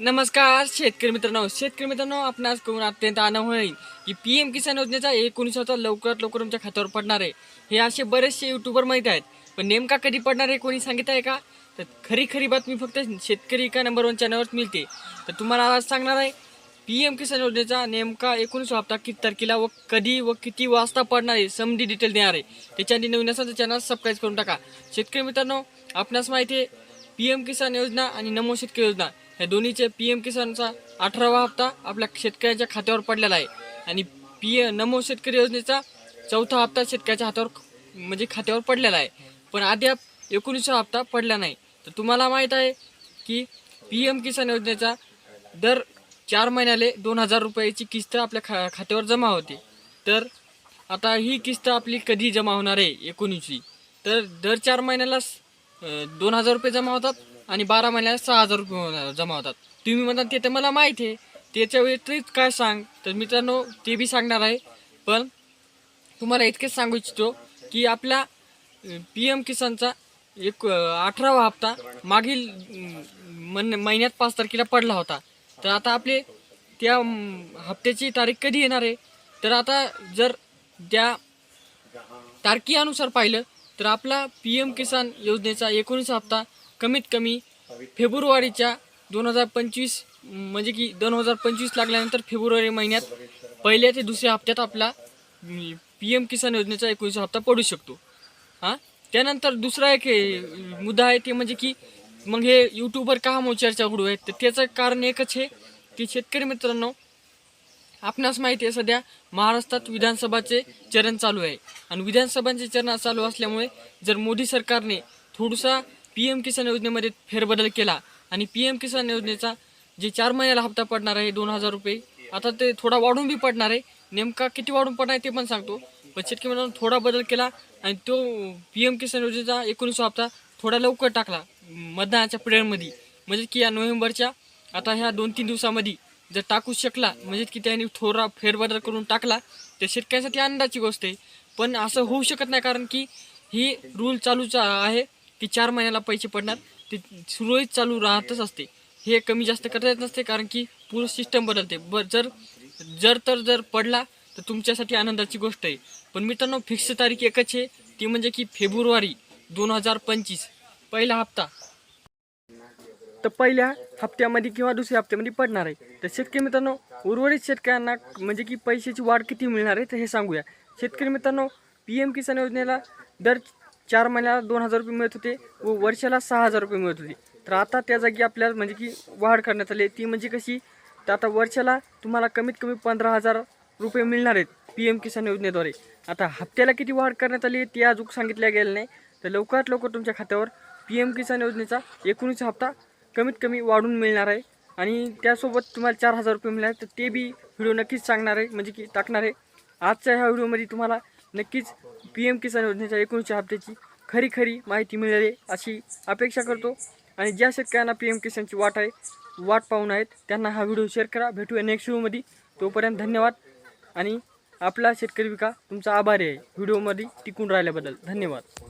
नमस्कार शेतकरी मित्रांनो. शेतकरी मित्रांनो आपणास करून अत्यंत आनंद होईल की पी एम किसान योजनेचा एकोणीसाचा लवकरात लवकर तुमच्या खात्यावर पडणार आहे. हे असे बरेचसे युट्यूबर माहीत आहेत. पण नेमका कधी पडणार आहे कोणी सांगित आहे का? तर खरी खरी बातमी फक्त शेतकरी एका नंबर वन चॅनलवर मिळते. तर तुम्हाला आज सांगणार आहे पी एम किसान योजनेचा नेमका एकोणीस हप्ता किती तारखेला व कधी व किती वाजता पडणार आहे समधी डिटेल देणार आहे. त्याच्यानी नवीन असेल तर चॅनल सबस्क्राईब करून टाका. शेतकरी मित्रांनो आपणास माहिती आहे पी एम किसान योजना आणि नमो शेतकरी योजना ह्या दोन्हीचे पी एम किसानचा अठरावा हप्ता आपल्या शेतकऱ्याच्या खात्यावर पडलेला आहे. आणि पी नमो शेतकरी योजनेचा चौथा हप्ता शेतकऱ्याच्या हातावर म्हणजे खात्यावर पडलेला आहे. पण अद्याप एकोणीसवा हप्ता पडला नाही. तर तुम्हाला माहीत आहे की पी एम किसान योजनेचा दर चार महिन्याले दोन हजार रुपयाची किस्त आपल्या खा खात्यावर जमा होते. तर आता ही किस्त आपली कधी जमा होणार आहे एकोणीसवी? तर दर चार महिन्याला दोन हजार रुपये जमा होतात. आणि बारा महिन्याला सहा हजार रुपये जमा होतात. तुम्ही म्हणता ते तर मला माहीत आहे. त्याच्या व्यतिरिक्त काय सांग? तर मित्रांनो ते बी सांगणार आहे. पण तुम्हाला इतकेच सांगू इच्छितो की आपला पी एम किसानचा एक अठरावा हप्ता मागील मन महिन्यात पाच तारखेला पडला होता. तर आता आपले त्या हप्त्याची तारीख कधी येणार आहे? तर आता जर त्या तारखेनुसार पाहिलं तर आपला पी एम किसान योजनेचा एकोणीस हप्ता कमीत कमी फेब्रुवारीच्या दोन हजार पंचवीस म्हणजे की दोन हजार पंचवीस लागल्यानंतर फेब्रुवारी महिन्यात पहिल्या ते दुसऱ्या हप्त्यात आपला पी एम किसान योजनेचा एकोणीस हप्ता पडू शकतो. हां? त्यानंतर दुसरा एक हे, मुद्दा आहे ते म्हणजे की मग हे यूट्यूबवर का मग चर्चा उडू आहेत? तर त्याचं कारण एकच आहे की शेतकरी मित्रांनो आपणास माहिती आहे सध्या महाराष्ट्रात विधानसभाचे चरण चालू आहे. आणि विधानसभांचे चरण चालू असल्यामुळे जर मोदी सरकारने थोडासा पी एम किसान योजनेमध्ये फेरबदल केला आणि पी एम किसान योजनेचा जे चार महिन्याला हप्ता पडणार आहे दोन हजार रुपये आता ते थोडा वाढून बी पडणार आहे. नेमका किती वाढून पडणार आहे ते पण सांगतो. पण शेतकरी मित्रांनो थोडा बदल केला आणि तो पी एम किसान योजनेचा एकोणीसवा हप्ता थोडा लवकर टाकला मतदानाच्या पिरियडमध्ये म्हणजे की या नोव्हेंबरच्या आता ह्या दोन तीन दिवसामध्ये जर टाकू शकला म्हणजे की त्यांनी थोडा फेरबदल करून टाकला तर शेतकऱ्यासाठी आनंदाची गोष्ट आहे. पण असं होऊ शकत नाही कारण की ही रूल चालूच आहे. की चार महिन्याला पैसे पडणार ते सुरळीत चालू राहतच असते. हे कमी जास्त करता येत नसते कारण की पूर्ण सिस्टम बदलते. ब जर जर तर जर पडला तर तुमच्यासाठी आनंदाची गोष्ट आहे. पण मित्रांनो फिक्स तारीख एकच आहे. ती म्हणजे की फेब्रुवारी दोन हजार पंचवीस पहिला हप्ता. तर पहिल्या हप्त्यामध्ये किंवा दुसऱ्या हप्त्यामध्ये पडणार आहे. तर शेतकरी मित्रांनो उर्वरित शेतकऱ्यांना म्हणजे की पैशाची वाढ किती मिळणार आहे तर हे सांगूया. शेतकरी मित्रांनो पी एम किसान योजनेला दर चार महिन्याला दोन हजार रुपये मिळत होते व वर्षाला सहा हजार रुपये मिळत होते. तर आता त्या जागी आपल्याला म्हणजे की वाढ करण्यात आली आहे. ती म्हणजे कशी? तर आता वर्षाला तुम्हाला कमीत कमी पंधरा हजार रुपये मिळणार आहेत पी एम किसान योजनेद्वारे. आता हप्त्याला किती वाढ करण्यात आली आहे ते अजून सांगितल्या गेलं नाही. तर लवकरात लवकर तुमच्या खात्यावर पी एम किसान योजनेचा एकोणीस हप्ता कमीत कमी वाढून मिळणार आहे. आणि त्यासोबत तुम्हाला चार हजार रुपये मिळणार तर ते बी व्हिडिओ नक्कीच सांगणार आहे. म्हणजे की टाकणार आहे. आजच्या ह्या व्हिडिओमध्ये तुम्हाला नक्कीच पी एम किसान योजनेच्या एकोणीसच्या हप्त्याची खरी खरी माहिती मिळाली अशी अपेक्षा करतो. आणि ज्या शेतकऱ्यांना पी एम किसानची वाट आहे वाट पाहून आहेत त्यांना हा व्हिडिओ शेअर करा. भेटूया नेक्स्ट व्हिडिओमध्ये तोपर्यंत धन्यवाद. आणि आपला शेतकरी विका तुमचा आभारी आहे. व्हिडिओमध्ये टिकून राहिल्याबद्दल धन्यवाद.